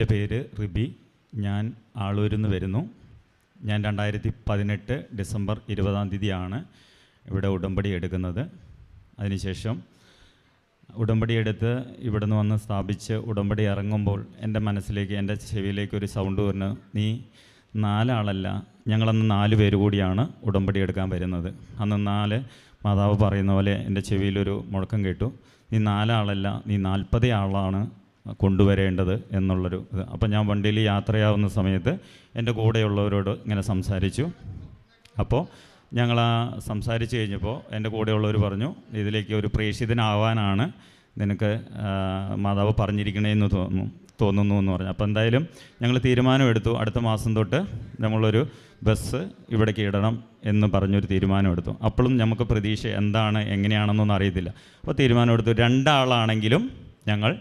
എന്റെ പേര് റിബി. ഞാൻ ആളൂരിൽ നിന്ന് വരുന്നു. ഞാൻ രണ്ടായിരത്തി പതിനെട്ട് ഡിസംബർ ഇരുപതാം തീയതിയാണ് ഇവിടെ ഉടമ്പടി എടുക്കുന്നത്. അതിനുശേഷം ഉടമ്പടി എടുത്ത് ഇവിടെ നിന്ന് വന്ന് സ്ഥാപിച്ച് ഉടമ്പടി ഇറങ്ങുമ്പോൾ എന്റെ മനസ്സിലേക്ക് എന്റെ ചെവിയിലേക്ക് ഒരു സൗണ്ട് പറഞ്ഞു നീ നാലാളല്ല ഞങ്ങളന്ന് നാല് പേര് കൂടിയാണ് ഉടമ്പടി എടുക്കാൻ വരുന്നത്. അന്ന് നാല് മാതാവ് പറയുന്ന പോലെ എന്റെ ചെവിയിലൊരു മുഴക്കം കേട്ടു. നീ നാലാളല്ല നീ നാൽപ്പത് ആളാണ് കൊണ്ടുവരേണ്ടത് എന്നുള്ളൊരു ഇത്. അപ്പം ഞാൻ വണ്ടിയിൽ യാത്രയാവുന്ന സമയത്ത് എന്റെ കൂടെയുള്ളവരോട് ഇങ്ങനെ സംസാരിച്ചു. അപ്പോൾ ഞങ്ങൾ ആ സംസാരിച്ച് കഴിഞ്ഞപ്പോൾ എന്റെ കൂടെയുള്ളവർ പറഞ്ഞു ഇതിലേക്ക് ഒരു പ്രേക്ഷിതനാവാനാണ് നിനക്ക് മാതാവ് പറഞ്ഞിരിക്കണേന്ന് തോന്നുന്നു തോന്നുന്നു എന്ന് പറഞ്ഞു. അപ്പോൾ എന്തായാലും ഞങ്ങൾ തീരുമാനമെടുത്തു. അടുത്ത മാസം തൊട്ട് നമ്മളൊരു ബസ് ഇവിടേക്ക് ഇടണം എന്ന് പറഞ്ഞൊരു തീരുമാനമെടുത്തു. അപ്പോഴും നമുക്ക് പ്രതീക്ഷ എന്താണ് എങ്ങനെയാണെന്നൊന്നും അറിയത്തില്ല. അപ്പോൾ തീരുമാനമെടുത്തു. രണ്ടാളാണെങ്കിലും ഞങ്ങൾ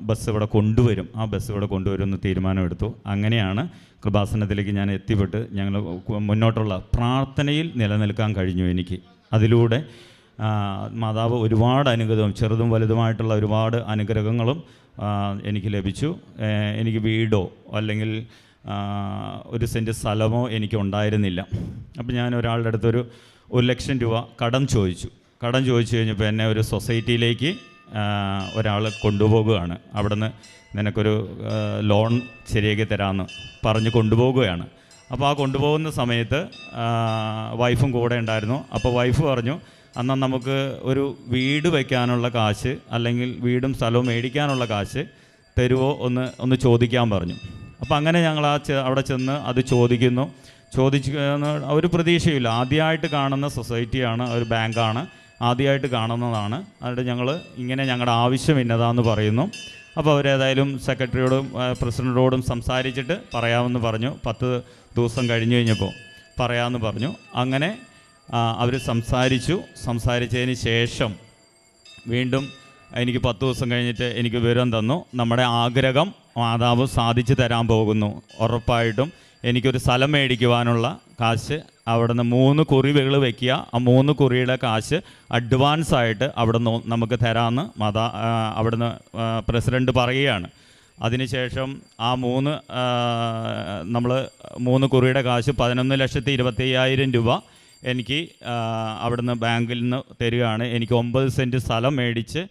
ബസ് ഇവിടെ കൊണ്ടുവരും. ആ ബസ് ഇവിടെ കൊണ്ടുവരും എന്ന് തീരുമാനമെടുത്തു. അങ്ങനെയാണ് കൃപാസനത്തിലേക്ക് ഞാൻ എത്തിപ്പെട്ട് ഞങ്ങൾ മുന്നോട്ടുള്ള പ്രാർത്ഥനയിൽ നിലനിൽക്കാൻ കഴിഞ്ഞു എനിക്ക്. അതിലൂടെ മാതാവ് ഒരുപാട് അനുഗ്രഹം ചെറുതും വലുതുമായിട്ടുള്ള ഒരുപാട് അനുഗ്രഹങ്ങളും എനിക്ക് ലഭിച്ചു. എനിക്ക് വീടോ അല്ലെങ്കിൽ ഒരു സെന്റ് സ്ഥലമോ എനിക്ക് ഉണ്ടായിരുന്നില്ല. അപ്പോൾ ഞാൻ ഒരാളുടെ അടുത്തൊരു ഒരു ലക്ഷം രൂപ കടം ചോദിച്ചു. കടം ചോദിച്ചു കഴിഞ്ഞപ്പോൾ എന്നെ ഒരു സൊസൈറ്റിയിലേക്ക് ഒരാൾ കൊണ്ടുപോകുകയാണ്. അവിടുന്ന് നിനക്കൊരു ലോൺ ശരിയാക്കി തരാമെന്ന് പറഞ്ഞ് കൊണ്ടുപോകുകയാണ്. അപ്പോൾ ആ കൊണ്ടുപോകുന്ന സമയത്ത് വൈഫും കൂടെ ഉണ്ടായിരുന്നു. അപ്പോൾ വൈഫ് പറഞ്ഞു അന്ന് നമുക്ക് ഒരു വീട് വയ്ക്കാനുള്ള കാശ് അല്ലെങ്കിൽ വീടും സ്ഥലവും മേടിക്കാനുള്ള കാശ് തരുമോ ഒന്ന് ഒന്ന് ചോദിക്കാൻ പറഞ്ഞു. അപ്പോൾ അങ്ങനെ ഞങ്ങൾ ആ അവിടെ ചെന്ന് അത് ചോദിക്കുന്നു. ചോദിച്ചു ഒരു പ്രതീക്ഷയില്ല ആദ്യമായിട്ട് കാണുന്ന സൊസൈറ്റിയാണ് ഒരു ബാങ്കാണ് ആദ്യമായിട്ട് കാണുന്നതാണ്. അതുകൊണ്ട് ഞങ്ങൾ ഇങ്ങനെ ഞങ്ങളുടെ ആവശ്യം ഇന്നതാന്ന് പറയുന്നു. അപ്പോൾ അവരേതായാലും സെക്രട്ടറിയോടും പ്രസിഡന്റോടും സംസാരിച്ചിട്ട് പറയാമെന്ന് പറഞ്ഞു. പത്ത് ദിവസം കഴിഞ്ഞു കഴിഞ്ഞപ്പോൾ പറയാമെന്ന് പറഞ്ഞു. അങ്ങനെ അവർ സംസാരിച്ചു. സംസാരിച്ചതിന് ശേഷം വീണ്ടും എനിക്ക് പത്ത് ദിവസം കഴിഞ്ഞിട്ട് എനിക്ക് വിവരം തന്നു. നമ്മുടെ ആഗ്രഹം മാതാവ് സാധിച്ചു തരാൻ പോകുന്നു. ഉറപ്പായിട്ടും എനിക്കൊരു സ്ഥലം മേടിക്കുവാനുള്ള കാശ് അവിടുന്ന് മൂന്ന് കുറിവുകൾ വെക്കുക. ആ മൂന്ന് കുറിയുടെ കാശ് അഡ്വാൻസ് ആയിട്ട് അവിടെ നിന്ന് നമുക്ക് തരാമെന്ന് മാതാ അവിടുന്ന് പ്രസിഡന്റ് പറയുകയാണ്. അതിനുശേഷം ആ മൂന്ന് നമ്മൾ മൂന്ന് കുറിയുടെ കാശ് പതിനൊന്ന് ലക്ഷത്തി ഇരുപത്തി അയ്യായിരം രൂപ എനിക്ക് അവിടെ അവിടുന്ന് ബാങ്കിൽ നിന്ന് തരികയാണ്. എനിക്ക് ഒമ്പത് സെന്റ് സ്ഥലം മേടിച്ച്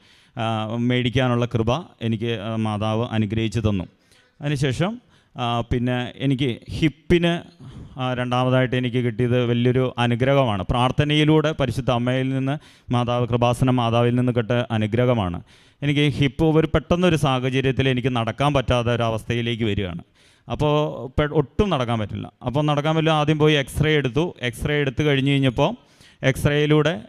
മേടിക്കാനുള്ള കൃപ എനിക്ക് മാതാവ് അനുഗ്രഹിച്ചു തന്നു. അതിനുശേഷം പിന്നെ എനിക്ക് ഹിപ്പിന് രണ്ടാമതായിട്ട് എനിക്ക് കിട്ടിയത് വലിയൊരു അനുഗ്രഹമാണ്. പ്രാർത്ഥനയിലൂടെ പരിശുദ്ധ അമ്മയിൽ നിന്ന് മാതാവ് കൃപാസന മാതാവിൽ നിന്ന് കിട്ട അനുഗ്രഹമാണ്. എനിക്ക് ഹിപ്പ് ഒരു പെട്ടെന്നൊരു സാഹചര്യത്തിൽ എനിക്ക് നടക്കാൻ പറ്റാത്ത ഒരു അവസ്ഥയിലേക്ക് വരികയാണ്. അപ്പോൾ ഒട്ടും നടക്കാൻ പറ്റില്ല. അപ്പോൾ നടക്കാൻ പറ്റില്ല ആദ്യം പോയി എക്സ്റേ എടുത്തു. എക്സ്റേ എടുത്തു കഴിഞ്ഞ് കഴിഞ്ഞപ്പോൾ എക്സ്റേയിലൂടെ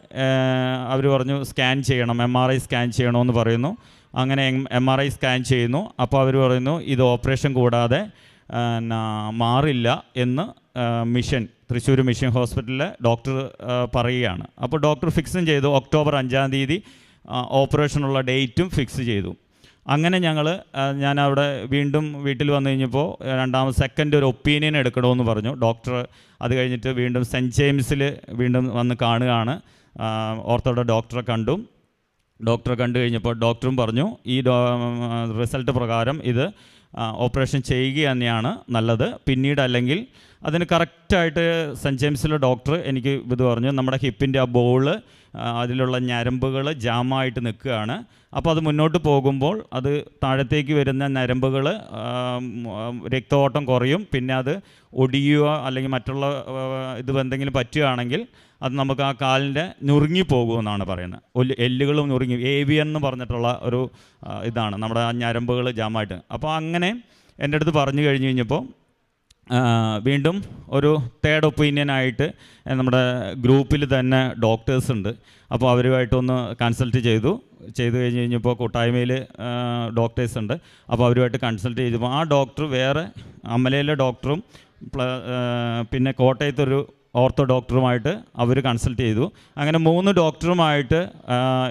അവർ പറഞ്ഞു സ്കാൻ ചെയ്യണം എം ആർ ഐ സ്കാൻ ചെയ്യണമെന്ന് പറയുന്നു. അങ്ങനെ എം ആർ ഐ സ്കാൻ ചെയ്യുന്നു. അപ്പോൾ അവർ പറയുന്നു ഇത് ഓപ്പറേഷൻ കൂടാതെ മാറില്ല എന്ന് മിഷൻ തൃശ്ശൂർ മിഷൻ ഹോസ്പിറ്റലിലെ ഡോക്ടർ പറയുകയാണ്. അപ്പോൾ ഡോക്ടർ ഫിക്സും ചെയ്തു ഒക്ടോബർ അഞ്ചാം തീയതി ഓപ്പറേഷനുള്ള ഡേറ്റും ഫിക്സ് ചെയ്തു. അങ്ങനെ ഞങ്ങൾ ഞാൻ അവിടെ വീണ്ടും വീട്ടിൽ വന്നു കഴിഞ്ഞപ്പോൾ രണ്ടാമത് സെക്കൻഡ് ഒരു ഒപ്പീനിയൻ എടുക്കണമെന്ന് പറഞ്ഞു. ഡോക്ടർ അത് കഴിഞ്ഞിട്ട് വീണ്ടും സെന്റ് ജെയിംസിൽ വീണ്ടും വന്ന് കാണുകയാണ്. ഓർത്തോടെ ഡോക്ടറെ കണ്ടു. ഡോക്ടറെ കണ്ടു കഴിഞ്ഞപ്പോൾ ഡോക്ടറും പറഞ്ഞു ഈ റിസൾട്ട് പ്രകാരം ഇത് ഓപ്പറേഷൻ ചെയ്യുക തന്നെയാണ് നല്ലത്. പിന്നീട് അല്ലെങ്കിൽ അതിന് കറക്റ്റായിട്ട് സെന്റ് ജെയിംസിലെ ഡോക്ടർ എനിക്ക് ഇത് പറഞ്ഞു നമ്മുടെ ഹിപ്പിന്റെ ആ ബോൾ അതിലുള്ള ഞരമ്പുകൾ ജാമായിട്ട് നിൽക്കുകയാണ്. അപ്പോൾ അത് മുന്നോട്ട് പോകുമ്പോൾ അത് താഴത്തേക്ക് വരുന്ന ഞരമ്പുകൾ രക്തഓട്ടം കുറയും. പിന്നെ അത് ഒടിയുക അല്ലെങ്കിൽ മറ്റുള്ള ഇത് എന്തെങ്കിലും പറ്റുകയാണെങ്കിൽ അത് നമുക്ക് ആ കാലിന്റെ നുറുങ്ങി പോകുമെന്നാണ് പറയുന്നത്. എല്ലുകളും നുറുങ്ങി ഏവിയൻ എന്ന് പറഞ്ഞിട്ടുള്ള ഒരു ഇതാണ് നമ്മുടെ ആ ഞരമ്പുകൾ ജാമായിട്ട്. അപ്പോൾ അങ്ങനെ എന്റെ അടുത്ത് പറഞ്ഞു കഴിഞ്ഞ് കഴിഞ്ഞപ്പോൾ വീണ്ടും ഒരു തേർഡ് ഒപ്പീനിയൻ ആയിട്ട് നമ്മുടെ ഗ്രൂപ്പിൽ തന്നെ ഡോക്ടേഴ്സ് ഉണ്ട്. അപ്പോൾ അവരുമായിട്ടൊന്ന് കൺസൾട്ട് ചെയ്തു. ചെയ്തു കഴിഞ്ഞ് കഴിഞ്ഞപ്പോൾ കൂട്ടായ്മയിൽ ഡോക്ടേഴ്സ് ഉണ്ട്. അപ്പോൾ അവരുമായിട്ട് കൺസൾട്ട് ചെയ്തപ്പോൾ ആ ഡോക്ടർ വേറെ അമലയിലെ ഡോക്ടറും പിന്നെ കോട്ടയത്തൊരു ഓർത്തോ ഡോക്ടറുമായിട്ട് അവർ കൺസൾട്ട് ചെയ്തു. അങ്ങനെ മൂന്ന് ഡോക്ടറുമായിട്ട്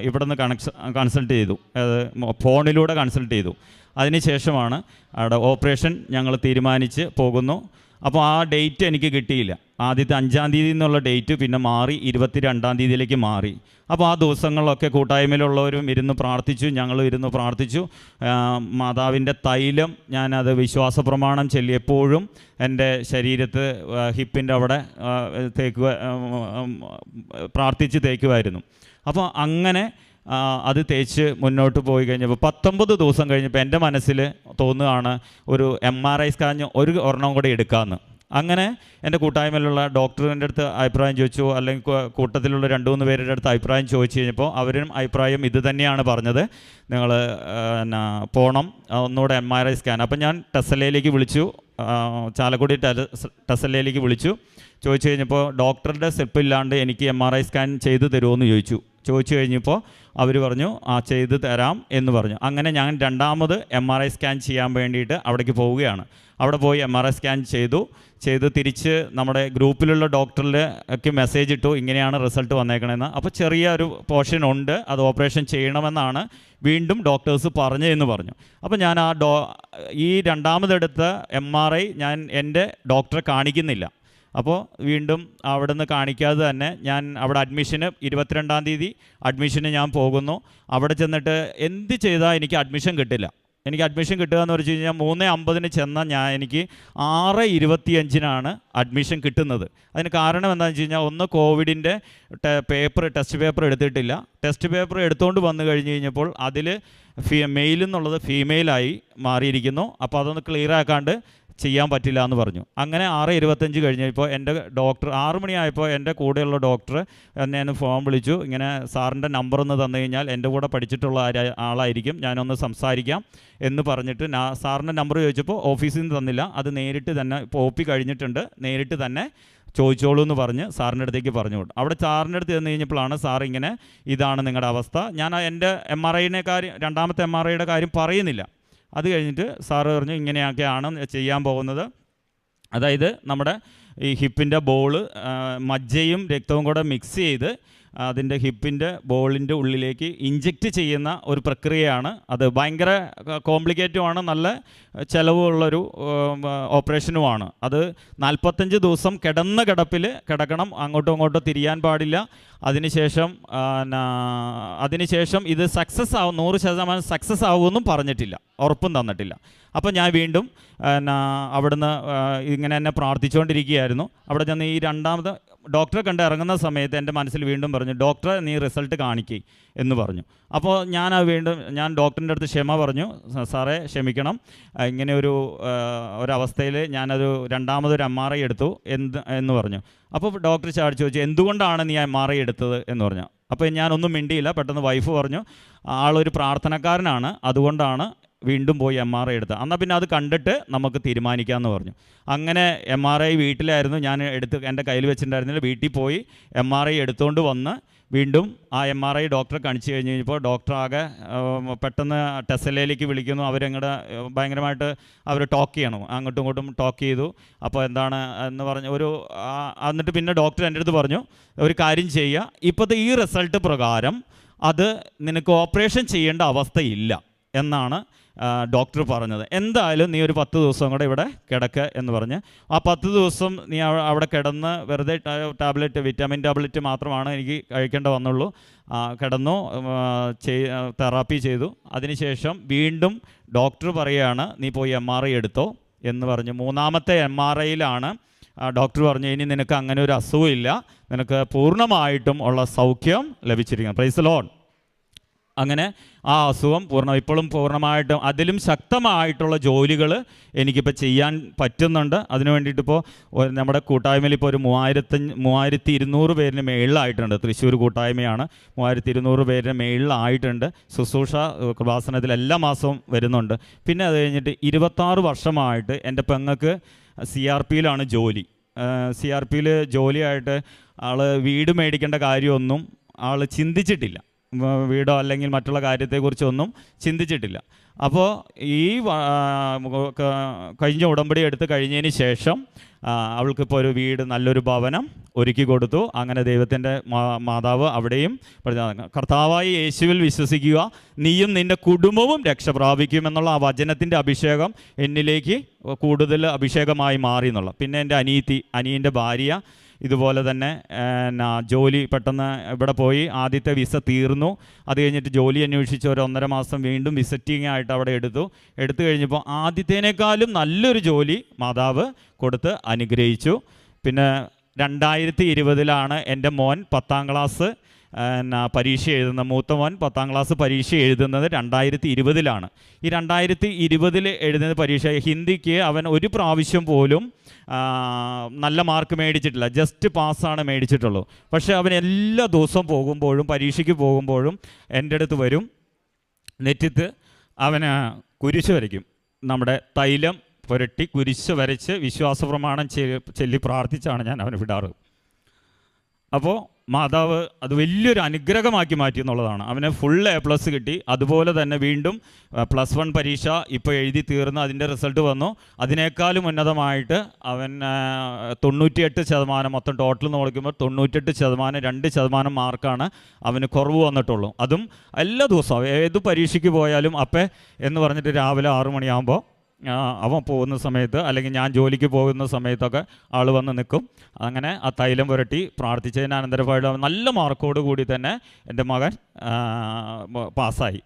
ഇവിടെ കണക്സ് കൺസൾട്ട് ചെയ്തു. ഫോണിലൂടെ കൺസൾട്ട് ചെയ്തു. അതിനുശേഷമാണ് അവിടെ ഓപ്പറേഷൻ ഞങ്ങൾ തീരുമാനിച്ച് പോകുന്നു. അപ്പോൾ ആ ഡേറ്റ് എനിക്ക് കിട്ടിയില്ല. ആദ്യത്തെ അഞ്ചാം തീയതി എന്നുള്ള ഡേറ്റ് പിന്നെ മാറി ഇരുപത്തി രണ്ടാം തീയതിയിലേക്ക് മാറി. അപ്പോൾ ആ ദിവസങ്ങളിലൊക്കെ കൂട്ടായ്മയിലുള്ളവരും ഇരുന്ന് പ്രാർത്ഥിച്ചു ഞങ്ങളും ഇരുന്ന് പ്രാർത്ഥിച്ചു. മാതാവിന്റെ തൈലം ഞാനത് വിശ്വാസ പ്രമാണം ചൊല്ലിയപ്പോഴും എന്റെ ശരീരത്ത് ഹിപ്പിന്റെ അവിടെ തേക്കുക പ്രാർത്ഥിച്ച് തേക്കുമായിരുന്നു അപ്പോൾ അങ്ങനെ അത് തേച്ച് മുന്നോട്ട് പോയി കഴിഞ്ഞപ്പോൾ പത്തൊമ്പത് ദിവസം കഴിഞ്ഞപ്പോൾ എന്റെ മനസ്സിൽ തോന്നുകയാണ് ഒരു എം ആർ ഐ സ്കാൻ ഒരു ഒരെണ്ണം കൂടി എടുക്കാമെന്ന് അങ്ങനെ എന്റെ കൂട്ടായ്മയിലുള്ള ഡോക്ടറിന്റെ അടുത്ത് അഭിപ്രായം ചോദിച്ചു അല്ലെങ്കിൽ കൂട്ടത്തിലുള്ള രണ്ട് മൂന്ന് പേരുടെ അടുത്ത് അഭിപ്രായം ചോദിച്ചു കഴിഞ്ഞപ്പോൾ അവരും അഭിപ്രായം ഇത് തന്നെയാണ് പറഞ്ഞത്. നിങ്ങൾ എന്നാ പോകണം ഒന്നുകൂടെ എം ആർ ഐ സ്കാൻ. അപ്പം ഞാൻ ടെസലയിലേക്ക് വിളിച്ചു ചാലക്കുടി ടെസലയിലേക്ക് വിളിച്ചു. ചോദിച്ചു കഴിഞ്ഞപ്പോൾ ഡോക്ടറുടെ സ്റ്റെപ്പ് ഇല്ലാണ്ട് എനിക്ക് എം ആർ ഐ സ്കാൻ ചെയ്ത് തരുമോ എന്ന് ചോദിച്ചു. ചോദിച്ചു കഴിഞ്ഞപ്പോൾ അവർ പറഞ്ഞു ആ ചെയ്ത് തരാം എന്ന് പറഞ്ഞു. അങ്ങനെ ഞാൻ രണ്ടാമത് എം ആർ ഐ സ്കാൻ ചെയ്യാൻ വേണ്ടിയിട്ട് അവിടേക്ക് പോവുകയാണ്. അവിടെ പോയി എം ആർ ഐ സ്കാൻ ചെയ്തു. ചെയ്ത് തിരിച്ച് നമ്മുടെ ഗ്രൂപ്പിലുള്ള ഡോക്ടറിൽ ഒക്കെ മെസ്സേജ് ഇട്ടു ഇങ്ങനെയാണ് റിസൾട്ട് വന്നേക്കണമെന്ന് അപ്പോൾ ചെറിയ ഒരു പോർഷൻ ഉണ്ട് അത് ഓപ്പറേഷൻ ചെയ്യണമെന്നാണ് വീണ്ടും ഡോക്ടേഴ്സ് പറഞ്ഞു എന്ന് പറഞ്ഞു. അപ്പോൾ ഞാൻ ആ ഡോ ഈ രണ്ടാമതെടുത്ത എം ആർ ഐ ഞാൻ എന്റെ ഡോക്ടറെ കാണിക്കുന്നില്ല. അപ്പോൾ വീണ്ടും അവിടെ നിന്ന് കാണിക്കാതെ തന്നെ ഞാൻ അവിടെ അഡ്മിഷന് ഇരുപത്തിരണ്ടാം തീയതി അഡ്മിഷന് ഞാൻ പോകുന്നു. അവിടെ ചെന്നിട്ട് എന്ത് ചെയ്താൽ എനിക്ക് അഡ്മിഷൻ കിട്ടില്ല. എനിക്ക് അഡ്മിഷൻ കിട്ടുക എന്ന് വെച്ച് കഴിഞ്ഞാൽ മൂന്ന് അമ്പതിന് ചെന്ന ഞാൻ എനിക്ക് ആറ് ഇരുപത്തിയഞ്ചിനാണ് അഡ്മിഷൻ കിട്ടുന്നത്. അതിന് കാരണം എന്താണെന്ന് വെച്ച് കഴിഞ്ഞാൽ ഒന്ന് കോവിഡിന്റെ പേപ്പർ ടെസ്റ്റ് പേപ്പർ എടുത്തിട്ടില്ല. ടെസ്റ്റ് പേപ്പർ എടുത്തുകൊണ്ട് വന്നു കഴിഞ്ഞ് കഴിഞ്ഞപ്പോൾ അതിൽ ഫീ മെയിൽ എന്നുള്ളത് ഫീമെയിലായി മാറിയിരിക്കുന്നു. അപ്പോൾ അതൊന്ന് ക്ലിയർ ആക്കാണ്ട് ചെയ്യാൻ പറ്റില്ല എന്ന് പറഞ്ഞു. അങ്ങനെ ആറ് ഇരുപത്തഞ്ച് കഴിഞ്ഞപ്പോൾ എന്റെ ഡോക്ടർ ആറ് മണിയായപ്പോൾ എന്റെ കൂടെയുള്ള ഡോക്ടർ എന്നെ ഫോൺ വിളിച്ചു. ഇങ്ങനെ സാറിന്റെ നമ്പർ ഒന്ന് തന്നു കഴിഞ്ഞാൽ എന്റെ കൂടെ പഠിച്ചിട്ടുള്ള ആളായിരിക്കും. ഞാനൊന്ന് സംസാരിക്കാം എന്ന് പറഞ്ഞിട്ട് സാറിന്റെ നമ്പർ ചോദിച്ചപ്പോൾ ഓഫീസിൽ നിന്ന് തന്നില്ല. അത് നേരിട്ട് തന്നെ ഇപ്പോൾ ഒ പി കഴിഞ്ഞിട്ടുണ്ട്. നേരിട്ട് തന്നെ ചോദിച്ചോളൂ എന്ന് പറഞ്ഞ് സാറിന്റെ അടുത്തേക്ക് പറഞ്ഞു അവിടെ സാറിന്റെ അടുത്ത് ചെന്ന് കഴിഞ്ഞപ്പോഴാണ് സാർ ഇങ്ങനെ ഇതാണ് നിങ്ങളുടെ അവസ്ഥ. ഞാൻ എന്റെ എം ആർ ഐനെ കാര്യം രണ്ടാമത്തെ എം ആർ ഐയുടെ കാര്യം പറയുന്നില്ല. അത് കഴിഞ്ഞിട്ട് സാറ് പറഞ്ഞു ഇങ്ങനെയൊക്കെയാണ് ചെയ്യാൻ പോകുന്നത്. അതായത് നമ്മുടെ ഈ ഹിപ്പിന്റെ ബോൾ മജ്ജയും രക്തവും കൂടെ മിക്സ് ചെയ്ത് അതിന്റെ ഹിപ്പിന്റെ ബോളിന്റെ ഉള്ളിലേക്ക് ഇഞ്ചെക്റ്റ് ചെയ്യുന്ന ഒരു പ്രക്രിയയാണ് അത് ഭയങ്കര കോംപ്ലിക്കേറ്റുമാണ് നല്ല ചിലവുള്ളൊരു ഓപ്പറേഷനുമാണ്. അത് നാൽപ്പത്തഞ്ച് ദിവസം കിടന്ന കിടപ്പിൽ കിടക്കണം അങ്ങോട്ടും ഇങ്ങോട്ടും തിരിയാൻ പാടില്ല. അതിനുശേഷം അതിനുശേഷം ഇത് സക്സസ് ആവും നൂറ് ശതമാനം സക്സസ് ആവുമെന്നും പറഞ്ഞിട്ടില്ല. ഉറപ്പും തന്നിട്ടില്ല. അപ്പോൾ ഞാൻ വീണ്ടും അവിടുന്ന് ഇങ്ങനെ എന്നെ പ്രാർത്ഥിച്ചുകൊണ്ടിരിക്കുകയായിരുന്നു. അവിടെ ചെന്ന് ഈ രണ്ടാമത് ഡോക്ടറെ കണ്ട് ഇറങ്ങുന്ന സമയത്ത് എന്റെ മനസ്സിൽ വീണ്ടും പറഞ്ഞു ഡോക്ടറെ നീ റിസൾട്ട് കാണിക്കേ എന്ന് പറഞ്ഞു. അപ്പോൾ ഞാൻ ആ വീണ്ടും ഞാൻ ഡോക്ടറിന്റെ അടുത്ത് ക്ഷമ പറഞ്ഞു സാറേ ക്ഷമിക്കണം. ഇങ്ങനെ ഒരു ഒരവസ്ഥയിൽ ഞാനൊരു രണ്ടാമതൊരു എം ആർ ഐ എടുത്തു എന്ത് എന്ന് പറഞ്ഞു. അപ്പോൾ ഡോക്ടർ ചാടിച്ച് ചോദിച്ചു എന്തുകൊണ്ടാണ് നീ എം ആർ ഐ എടുത്തത്? എന്ന് പറഞ്ഞു. അപ്പോൾ ഞാനൊന്നും മിണ്ടിയില്ല പെട്ടെന്ന് വൈഫ് പറഞ്ഞു ആളൊരു പ്രാർത്ഥനക്കാരനാണ് അതുകൊണ്ടാണ് വീണ്ടും പോയി എം ആർ ഐ എടുത്ത് എന്നാൽ പിന്നെ അത് കണ്ടിട്ട് നമുക്ക് തീരുമാനിക്കാമെന്ന് പറഞ്ഞു. അങ്ങനെ എം ആർ ഐ വീട്ടിലായിരുന്നു. ഞാൻ എടുത്ത് എന്റെ കയ്യിൽ വെച്ചിട്ടുണ്ടായിരുന്നില്ല. വീട്ടിൽ പോയി എം ആർ ഐ എടുത്തുകൊണ്ട് വന്ന് വീണ്ടും ആ എം ആർ ഐ ഡോക്ടറെ കാണിച്ചു കഴിഞ്ഞ് കഴിഞ്ഞപ്പോൾ ഡോക്ടർ ആകെ പെട്ടെന്ന് ടെസ്ലയിലേക്ക് വിളിക്കുന്നു. അവരങ്ങടെ ഭയങ്കരമായിട്ട് അവർ ടോക്ക് ചെയ്യണം. അങ്ങോട്ടും ഇങ്ങോട്ടും ടോക്ക് ചെയ്തു. അപ്പോൾ എന്താണ് എന്ന് പറഞ്ഞ് ഒരു എന്നിട്ട് പിന്നെ ഡോക്ടർ എന്റെ അടുത്ത് പറഞ്ഞു ഒരു കാര്യം ചെയ്യുക. ഇപ്പോഴത്തെ ഈ റിസൾട്ട് പ്രകാരം അത് നിനക്ക് ഓപ്പറേഷൻ ചെയ്യേണ്ട അവസ്ഥയില്ല എന്നാണ് ഡോക്ടർ പറഞ്ഞത്. എന്തായാലും നീ ഒരു പത്ത് ദിവസം കൂടെ ഇവിടെ കിടക്കുക എന്ന് പറഞ്ഞ്. ആ പത്ത് ദിവസം നീ അവിടെ കിടന്ന് വെറുതെ ടാബ്ലറ്റ് വിറ്റാമിൻ ടാബ്ലറ്റ് മാത്രമാണ് എനിക്ക് കഴിക്കേണ്ട വന്നുള്ളൂ. കിടന്നു തെറാപ്പി ചെയ്തു. അതിനുശേഷം വീണ്ടും ഡോക്ടർ പറയുകയാണ് നീ പോയി എം ആർ ഐ എടുത്തോ? എന്ന് പറഞ്ഞു. മൂന്നാമത്തെ എം ആർ ഐയിലാണ് ഡോക്ടർ പറഞ്ഞു ഇനി നിനക്ക് അങ്ങനെ ഒരു അസുഖമില്ല നിനക്ക് പൂർണമായിട്ടും ഉള്ള സൗഖ്യം ലഭിച്ചിരിക്കുന്നു. പ്രൈസ് ലോൺ അങ്ങനെ ആ അസുഖം പൂർണ ഇപ്പോഴും പൂർണമായിട്ടും അതിലും ശക്തമായിട്ടുള്ള ജോലികൾ എനിക്കിപ്പോൾ ചെയ്യാൻ പറ്റുന്നുണ്ട്. അതിന് വേണ്ടിയിട്ട് ഇപ്പോൾ നമ്മുടെ കൂട്ടായ്മയിൽ ഇപ്പോൾ ഒരു മൂവായിരത്തഞ്ഞ് മൂവായിരത്തി ഇരുന്നൂറ് പേരിന് മേളിലായിട്ടുണ്ട്. തൃശ്ശൂർ കൂട്ടായ്മയാണ്. മൂവായിരത്തി ഇരുന്നൂറ് പേരിന് മേളിലായിട്ടുണ്ട്. ശുശ്രൂഷ കൃപാസനത്തിൽ എല്ലാ മാസവും വരുന്നുണ്ട്. പിന്നെ അത് കഴിഞ്ഞിട്ട് ഇരുപത്താറ് വർഷമായിട്ട് എന്റെ പെങ്ങൾക്ക് സി ആർ പിയിലാണ് ജോലി. സി ആർ പിയിൽ ജോലിയായിട്ട് ആൾ വീട് മേടിക്കേണ്ട കാര്യമൊന്നും ആൾ ചിന്തിച്ചിട്ടില്ല. വീടോ അല്ലെങ്കിൽ മറ്റുള്ള കാര്യത്തെക്കുറിച്ചൊന്നും ചിന്തിച്ചിട്ടില്ല. അപ്പോൾ ഈ കഴിഞ്ഞ ഉടമ്പടി എടുത്ത് കഴിഞ്ഞതിന് ശേഷം അവൾക്കിപ്പോൾ ഒരു വീട് നല്ലൊരു ഭവനം ഒരുക്കി കൊടുത്തു. അങ്ങനെ ദൈവത്തിന്റെ മാതാവ് അവിടെയും കർത്താവായി യേശുവിൽ വിശ്വസിക്കുക. നീയും നിന്റെ കുടുംബവും രക്ഷ പ്രാപിക്കുമെന്നുള്ള ആ വചനത്തിന്റെ അഭിഷേകം എന്നിലേക്ക് കൂടുതൽ അഭിഷേകമായി മാറി എന്നുള്ള പിന്നെ എന്റെ അനിയത്തി അനിയന്റെ ഭാര്യ ഇതുപോലെ തന്നെ എന്നാ ജോലി പെട്ടെന്ന് ഇവിടെ പോയി ആദ്യത്തെ വിസ തീർന്നു. അത് കഴിഞ്ഞിട്ട് ജോലി അന്വേഷിച്ച് ഒരു ഒന്നര മാസം വീണ്ടും വിസിറ്റിംഗ് ആയിട്ട് അവിടെ എടുത്തു. എടുത്തു കഴിഞ്ഞപ്പോൾ ആദ്യത്തേനേക്കാളും നല്ലൊരു ജോലി മാതാവ് കൊടുത്ത് അനുഗ്രഹിച്ചു. പിന്നെ രണ്ടായിരത്തി ഇരുപതിലാണ് എന്റെ മോൻ പത്താം ക്ലാസ് പരീക്ഷ എഴുതുന്ന മൂത്ത മോൻ പത്താം ക്ലാസ് പരീക്ഷ എഴുതുന്നത് രണ്ടായിരത്തി ഇരുപതിലാണ് ഈ രണ്ടായിരത്തി ഇരുപതിൽ എഴുതുന്ന പരീക്ഷ ഹിന്ദിക്ക് അവൻ ഒരു പ്രാവശ്യം പോലും നല്ല മാർക്ക് മേടിച്ചിട്ടില്ല. ജസ്റ്റ് പാസ്സാണ് മേടിച്ചിട്ടുള്ളൂ. പക്ഷേ അവൻ എല്ലാ ദിവസവും പോകുമ്പോഴും പരീക്ഷയ്ക്ക് പോകുമ്പോഴും എന്റെ അടുത്ത് വരും. നെറ്റിത്ത് അവന് കുരിശ് വരയ്ക്കും. നമ്മുടെ തൈലം പുരട്ടി കുരിശ് വരച്ച് വിശ്വാസ പ്രമാണം ചെല്ലി പ്രാർത്ഥിച്ചാണ് ഞാൻ അവന് വിടാറ്. അപ്പോൾ മാതാവ് അത് വലിയൊരു അനുഗ്രഹമാക്കി മാറ്റി എന്നുള്ളതാണ്. അവന് ഫുൾ എ പ്ലസ് കിട്ടി. അതുപോലെ തന്നെ വീണ്ടും പ്ലസ് വൺ പരീക്ഷ ഇപ്പോൾ എഴുതി തീർന്ന് അതിന്റെ റിസൾട്ട് വന്നു. അതിനേക്കാളും ഉന്നതമായിട്ട് അവൻ തൊണ്ണൂറ്റിയെട്ട് ശതമാനം മൊത്തം ടോട്ടൽ എന്ന് നോക്കുമ്പോൾ തൊണ്ണൂറ്റെട്ട് ശതമാനം രണ്ട് ശതമാനം മാർക്കാണ് അവന് കുറവ് വന്നിട്ടുള്ളൂ. അതും എല്ലാ ദിവസവും ഏത് പരീക്ഷയ്ക്ക് പോയാലും അപ്പേ എന്ന് പറഞ്ഞിട്ട് രാവിലെ ആറു മണിയാകുമ്പോൾ അവൻ പോകുന്ന സമയത്ത് അല്ലെങ്കിൽ ഞാൻ ജോലിക്ക് പോകുന്ന സമയത്തൊക്കെ ആൾ വന്ന് നിൽക്കും. അങ്ങനെ ആ തൈലം പുരട്ടി പ്രാർത്ഥിച്ചതിന് അനന്തരമായിട്ട് നല്ല മാർക്കോട് കൂടി തന്നെ എന്റെ മകൻ പാസ്സായി.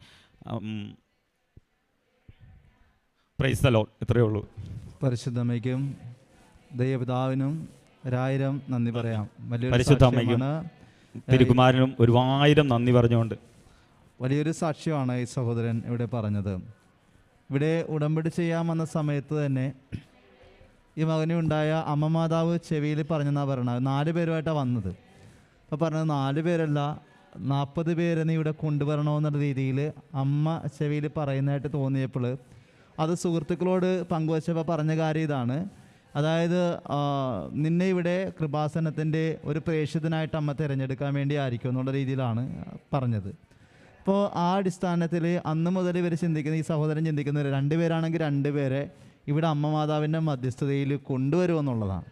പ്രൈസ് തലോ ഇത്രയേ ഉള്ളൂ. പരിശുദ്ധമ്മയ്ക്കും ദൈവപിതാവിനും ഒരായിരം നന്ദി പറയാം. വലിയ പരിശുദ്ധ തിരുകുമാരനും ഒരുവായിരം നന്ദി പറഞ്ഞുകൊണ്ട്. വലിയൊരു സാക്ഷ്യമാണ് ഈ സഹോദരൻ ഇവിടെ പറഞ്ഞത്. ഇവിടെ ഉടമ്പടി ചെയ്യാൻ വന്ന സമയത്ത് തന്നെ ഈ മകന് ഉണ്ടായ അമ്മ മാതാവ് ചെവിയിൽ പറഞ്ഞെന്നാണ് പറയണത്. നാല് പേരുമായിട്ടാണ് വന്നത്. അപ്പോൾ പറഞ്ഞത് നാല് പേരല്ല നാൽപ്പത് പേരെ നീ ഇവിടെ കൊണ്ടുവരണമെന്നുള്ള രീതിയിൽ അമ്മ ചെവിയിൽ പറയുന്നതായിട്ട് തോന്നിയപ്പോൾ അത് സുഹൃത്തുക്കളോട് പങ്കുവച്ചപ്പോൾ പറഞ്ഞ കാര്യം ഇതാണ്. അതായത് നിന്നെ ഇവിടെ കൃപാസനത്തിന്റെ ഒരു പ്രേക്ഷിതനായിട്ട് അമ്മ തിരഞ്ഞെടുക്കാൻ വേണ്ടി ആയിരിക്കും എന്നുള്ള രീതിയിലാണ് പറഞ്ഞത്. അപ്പോൾ ആ അടിസ്ഥാനത്തിൽ അന്ന് മുതൽ ഇവർ ചിന്തിക്കുന്ന ഈ സഹോദരൻ ചിന്തിക്കുന്നത് രണ്ടുപേരാണെങ്കിൽ രണ്ടുപേരെ ഇവിടെ അമ്മ മാതാവിന്റെ മധ്യസ്ഥതയിൽ കൊണ്ടുവരുമെന്നുള്ളതാണ്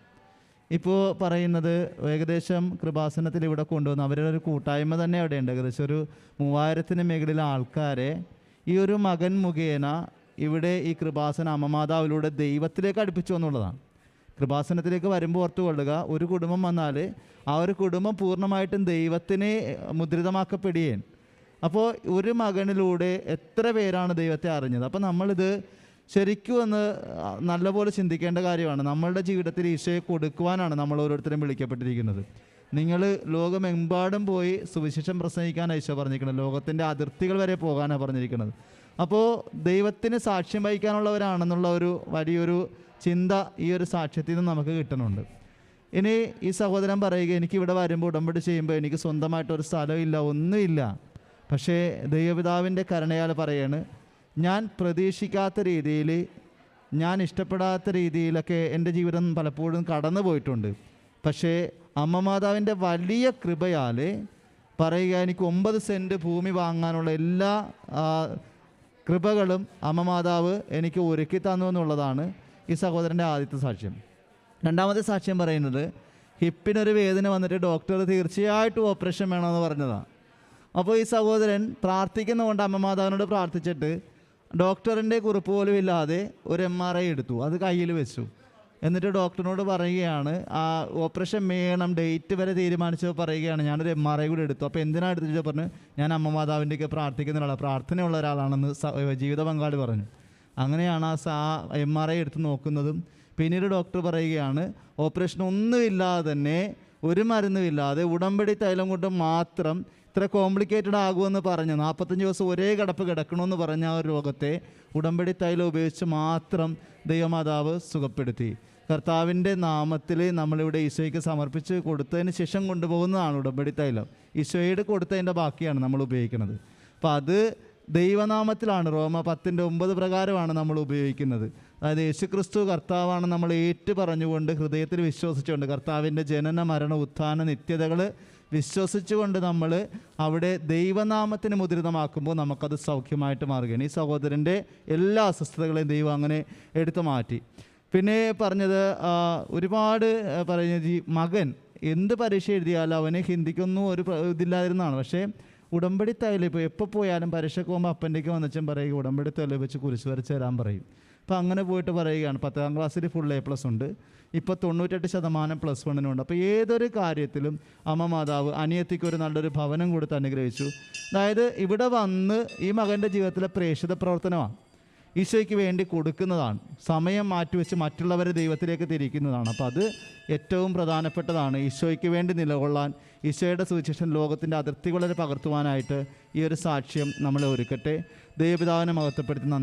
ഇപ്പോൾ പറയുന്നത് ഏകദേശം കൃപാസനത്തിൽ ഇവിടെ കൊണ്ടുവന്ന് അവരുടെ ഒരു കൂട്ടായ്മ തന്നെ അവിടെയുണ്ട്. ഏകദേശം ഒരു മൂവായിരത്തിന് മേഖലയിൽ ആൾക്കാരെ ഈ ഒരു മകൻ മുഖേന ഇവിടെ ഈ കൃപാസന അമ്മമാതാവിലൂടെ ദൈവത്തിലേക്ക് അടുപ്പിച്ചു എന്നുള്ളതാണ്. കൃപാസനത്തിലേക്ക് വരുമ്പോൾ ഓർത്തു കൊള്ളുക ഒരു കുടുംബം വന്നാൽ ആ ഒരു കുടുംബം പൂർണമായിട്ടും ദൈവത്തിനെ മുദ്രിതമാക്കപ്പെടുകയും അപ്പോൾ ഒരു മകനിലൂടെ എത്ര പേരാണ് ദൈവത്തെ അറിഞ്ഞത്? അപ്പോൾ നമ്മളിത് ശരിക്കും ഒന്ന് നല്ലപോലെ ചിന്തിക്കേണ്ട കാര്യമാണ്. നമ്മളുടെ ജീവിതത്തിൽ ഈശോയെ കൊടുക്കുവാനാണ് നമ്മൾ ഓരോരുത്തരും വിളിക്കപ്പെട്ടിരിക്കുന്നത്. നിങ്ങൾ ലോകമെമ്പാടും പോയി സുവിശേഷം പ്രസംഗിക്കാനാണ് ഈശോ പറഞ്ഞിരിക്കുന്നത്. ലോകത്തിന്റെ അതിർത്തികൾ വരെ പോകാനാണ് പറഞ്ഞിരിക്കുന്നത്. അപ്പോൾ ദൈവത്തിന് സാക്ഷ്യം വഹിക്കാനുള്ളവരാണെന്നുള്ള ഒരു വലിയൊരു ചിന്ത ഈ ഒരു സാക്ഷ്യത്തിൽ നിന്ന് നമുക്ക് കിട്ടുന്നുണ്ട്. ഇനി ഈ സഹോദരൻ പറയുക എനിക്ക് ഇവിടെ വരുമ്പോൾ ഉടമ്പടി ചെയ്യുമ്പോൾ എനിക്ക് സ്വന്തമായിട്ടൊരു സ്ഥലമില്ല ഒന്നുമില്ല. പക്ഷേ ദൈവപിതാവിന്റെ കരുണയാൽ പറയാണ് ഞാൻ പ്രതീക്ഷിക്കാത്ത രീതിയിൽ ഞാൻ ഇഷ്ടപ്പെടാത്ത രീതിയിലൊക്കെ എന്റെ ജീവിതം പലപ്പോഴും കടന്നു പോയിട്ടുണ്ട്. പക്ഷേ അമ്മ മാതാവിന്റെ വലിയ കൃപയാൽ പറയുക എനിക്ക് ഒമ്പത് സെന്റ് ഭൂമി വാങ്ങാനുള്ള എല്ലാ കൃപകളും അമ്മ മാതാവ് എനിക്ക് ഒരുക്കി തന്നു എന്നുള്ളതാണ് ഈ സഹോദരന്റെ ആദ്യത്തെ സാക്ഷ്യം. രണ്ടാമത്തെ സാക്ഷ്യം പറയുന്നത് ഹിപ്പിനൊരു വേദന വന്നിട്ട് ഡോക്ടർ തീർച്ചയായിട്ടും ഓപ്പറേഷൻ വേണമെന്ന് പറഞ്ഞതാണ് അപ്പോൾ ഈ സഹോദരൻ പ്രാർത്ഥിക്കുന്നതുകൊണ്ട് അമ്മ മാതാവിനോട് പ്രാർത്ഥിച്ചിട്ട് ഡോക്ടറിന്റെ കുറിപ്പ് പോലും ഇല്ലാതെ ഒരു എം ആർ ഐ എടുത്തു. അത് കയ്യിൽ വെച്ചു. എന്നിട്ട് ഡോക്ടറിനോട് പറയുകയാണ് ആ ഓപ്പറേഷൻ വേണം ഡേറ്റ് വരെ തീരുമാനിച്ചപ്പോൾ പറയുകയാണ് ഞാനൊരു എം ആർ ഐ കൂടി എടുത്തു. അപ്പോൾ എന്തിനാണ് എടുത്തിട്ട് പറഞ്ഞു ഞാൻ അമ്മ മാതാവിന്റെയൊക്കെ പ്രാർത്ഥിക്കുന്ന ഒരാളാണ് പ്രാർത്ഥനയുള്ള ഒരാളാണെന്ന് ജീവിത പങ്കാളി പറഞ്ഞു. അങ്ങനെയാണ് ആ സാ എം ആർ ഐ എടുത്ത് നോക്കുന്നതും. പിന്നീട് ഡോക്ടർ പറയുകയാണ് ഓപ്പറേഷൻ ഒന്നുമില്ലാതെ തന്നെ ഒരു മരുന്നുമില്ലാതെ ഉടമ്പടി തൈലം കൊണ്ട് മാത്രം ഇത്ര കോംപ്ലിക്കേറ്റഡ് ആകുമെന്ന് പറഞ്ഞ്. നാൽപ്പത്തഞ്ച് ദിവസം ഒരേ കിടപ്പ് കിടക്കണമെന്ന് പറഞ്ഞ ആ ഒരു രോഗത്തെ ഉടമ്പടി തൈലം ഉപയോഗിച്ച് മാത്രം ദൈവമാതാവ് സുഖപ്പെടുത്തി. കർത്താവിന്റെ നാമത്തിൽ നമ്മളിവിടെ ഈശോയ്ക്ക് സമർപ്പിച്ച് കൊടുത്തതിന് ശേഷം കൊണ്ടുപോകുന്നതാണ് ഉടമ്പടി തൈലം. ഈശോയുടെ കൊടുത്തതിന്റെ ബാക്കിയാണ് നമ്മൾ ഉപയോഗിക്കുന്നത്. അപ്പോൾ അത് ദൈവനാമത്തിലാണ്. റോമ പത്തിന്റെ ഒമ്പത് പ്രകാരമാണ് നമ്മൾ ഉപയോഗിക്കുന്നത്. അതായത് യേശുക്രിസ്തു കർത്താവാണ് നമ്മൾ ഏറ്റു പറഞ്ഞുകൊണ്ട് ഹൃദയത്തിൽ വിശ്വസിച്ചുകൊണ്ട് കർത്താവിന്റെ ജനന മരണ ഉത്ഥാന നിത്യതകൾ വിശ്വസിച്ചുകൊണ്ട് നമ്മൾ അവിടെ ദൈവനാമത്തിന് മുദ്രിതമാക്കുമ്പോൾ നമുക്കത് സൗഖ്യമായിട്ട് മാറുകയാണ്. ഈ സഹോദരന്റെ എല്ലാ അസ്വസ്ഥതകളെയും ദൈവം അങ്ങനെ എടുത്തു മാറ്റി. പിന്നെ പറഞ്ഞത് ഒരുപാട് പറയുന്നത് ഈ മകൻ എന്ത് പരീക്ഷ എഴുതിയാലും അവനെ ഹിന്ദിക്കൊന്നും ഒരു ഇതില്ലാതിരുന്നതാണ്. പക്ഷേ ഉടമ്പടി ഇപ്പോൾ എപ്പോൾ പോയാലും പരീക്ഷയ്ക്ക് പോകുമ്പോൾ അപ്പന്റെക്ക് വന്നച്ചും പറയുക ഉടമ്പടി തയ്യൽ വെച്ച് കുരിശ് വരച്ച് തരാൻ പറയും. അപ്പോൾ അങ്ങനെ പോയിട്ട് പറയുകയാണ്. പത്താം ക്ലാസ്സിൽ ഫുൾ എ പ്ലസ് ഉണ്ട്. ഇപ്പോൾ തൊണ്ണൂറ്റെട്ട് ശതമാനം പ്ലസ് വണ്ണിനുണ്ട് അപ്പോൾ ഏതൊരു കാര്യത്തിലും അമ്മ മാതാവ് അനിയത്തിക്ക് ഒരു നല്ലൊരു ഭവനം കൊടുത്ത് അനുഗ്രഹിച്ചു. അതായത് ഇവിടെ വന്ന് ഈ മകന്റെ ജീവിതത്തിലെ പ്രേക്ഷിത പ്രവർത്തനമാണ്. ഈശോയ്ക്ക് വേണ്ടി കൊടുക്കുന്നതാണ്. സമയം മാറ്റിവെച്ച് മറ്റുള്ളവരെ ദൈവത്തിലേക്ക് തിരിക്കുന്നതാണ്. അപ്പോൾ അത് ഏറ്റവും പ്രധാനപ്പെട്ടതാണ്. ഈശോയ്ക്ക് വേണ്ടി നിലകൊള്ളാൻ ഈശോയുടെ സുവിശേഷം ലോകത്തിന്റെ അതിർത്തികളിൽ പകർത്തുവാനായിട്ട് ഈ ഒരു സാക്ഷ്യം നമ്മളെ ഒരുക്കട്ടെ. ദൈവപിതാവിനെ മഹത്വപ്പെടുത്തി നന്ദി.